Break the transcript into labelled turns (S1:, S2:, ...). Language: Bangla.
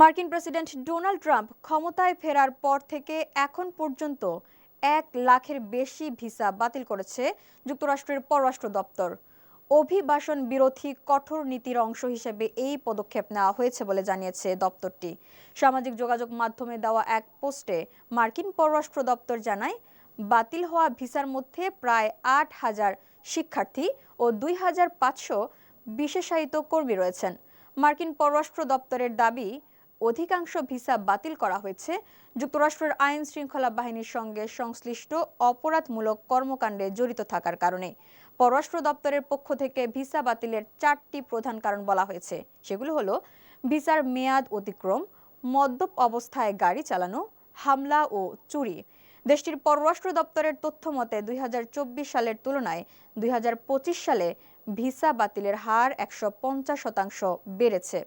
S1: মার্কিন প্রেসিডেন্ট ডোনাল্ড ট্রাম্প ক্ষমতায় ফেরার পর থেকে এখন পর্যন্ত এক লাখের বেশি ভিসা বাতিল করেছে যুক্তরাষ্ট্রের পররাষ্ট্র দপ্তর। অভিবাসন বিরোধী কঠোর নীতির অংশ হিসেবে এই পদক্ষেপ নেওয়া হয়েছে বলে জানিয়েছে দপ্তরটি। সামাজিক যোগাযোগ মাধ্যমে দেওয়া এক পোস্টে মার্কিন পররাষ্ট্র দপ্তর জানায়, বাতিল হওয়া ভিসার মধ্যে প্রায় আট হাজার শিক্ষার্থী ও দুই হাজার পাঁচশো বিশেষায়িত কর্মী রয়েছেন। মার্কিন পররাষ্ট্র দপ্তরের দাবি অধিকাংশ ভিসা বাতিল করা হয়েছে। যুক্তরাষ্ট্রের আইন শৃঙ্খলা বাহিনীর সঙ্গে সংশ্লিষ্ট অপরাধমূলক কর্মকাণ্ডে জড়িত থাকার কারণে পররাষ্ট্র দপ্তরের পক্ষ থেকে ভিসা বাতিলের চারটি প্রধান কারণ বলা হয়েছে। সেগুলো হলো, ভিসার মেয়াদ অতিক্রম, মদ্যপ অবস্থায় গাড়ি চালানো, হামলা ও চুরি। দেশটির পররাষ্ট্র দপ্তরের তথ্য মতে, দুই হাজার চব্বিশ সালের তুলনায় দুই হাজার পঁচিশ সালে ভিসা বাতিলের হার একশো পঞ্চাশ শতাংশ বেড়েছে।